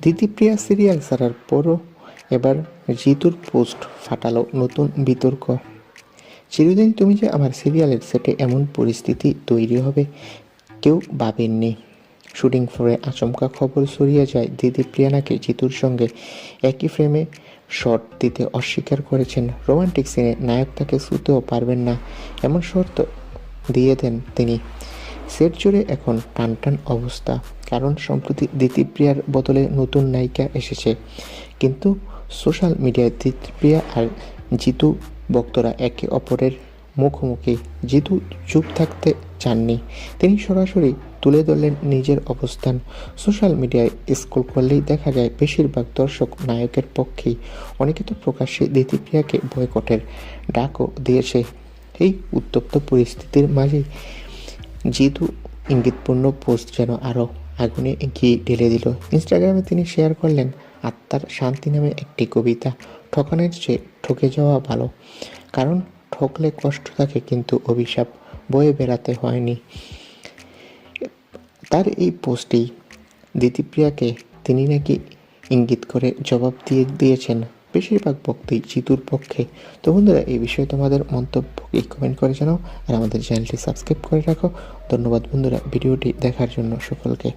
দিদিপ্রিয়া serial ছাড়ার পরও এবার জিতুর পোস্ট ফাটালো নতুন বিতর্ক। চিরদিন তুমি যে আমার সিরিয়ালের সেটে এমন পরিস্থিতি তৈরি হবে, কেউ ভাবেননি। শুটিং ফ্লোরে আচমকা খবর ছড়িয়ে যায় দিদি প্রিয়া নাকি জিতুর সঙ্গে। একই ফ্রেমে শট দিতে অস্বীকার করেছেন রোমান্টিক সিনে নায়ক তাকে শুতেও পারবেন না, এমন শর্ত দিয়ে দেন তিনি। সেট জুড়ে এখন টান টান অবস্থা, কারণ সম্প্রতি দিতিপ্রিয়ার বদলে নতুন নায়িকা এসেছে। কিন্তু সোশ্যাল মিডিয়ায় দিতিপ্রিয়া আর জিতু ভক্তরা একে অপরের মুখোমুখি। জিতু চুপ থাকতে চাননি, তিনি সরাসরি তুলে ধরলেন নিজের অবস্থান। সোশ্যাল মিডিয়ায় স্কুল করলেই দেখা যায়, বেশিরভাগ দর্শক নায়কের পক্ষেই, অনেকে তো প্রকাশ্যে দিতিপ্রিয়াকে বয়কটের ডাকও দিয়েছে। এই উত্তপ্ত পরিস্থিতির মাঝেই জিতু ইঙ্গিতপূর্ণ পোস্ট যেন আরও আগুনে ঘি ঢেলে দিল। ইনস্টাগ্রামে তিনি শেয়ার করলেন, আত্মার শান্তি নামে একটি কবিতা, ঠকানের চেয়ে ঠকে যাওয়া ভালো। কারণ ঠকলে কষ্ট থাকে কিন্তু অভিশাপ বয়ে বেড়াতে হয়নি। তার এই পোস্টেই দিতিপ্রিয়াকে তিনি নাকি ইঙ্গিত করে জবাব দিয়ে দিয়েছেন। বেশিরভাগ ভক্তই জিতুর পক্ষে। তো বন্ধুরা, এই বিষয়ে তোমাদের মন্তব্য কি কমেন্ট করে জানাও, আর আমাদের চ্যানেলটি সাবস্ক্রাইব করে রাখো। ধন্যবাদ বন্ধুরা, ভিডিওটি দেখার জন্য সকলকে।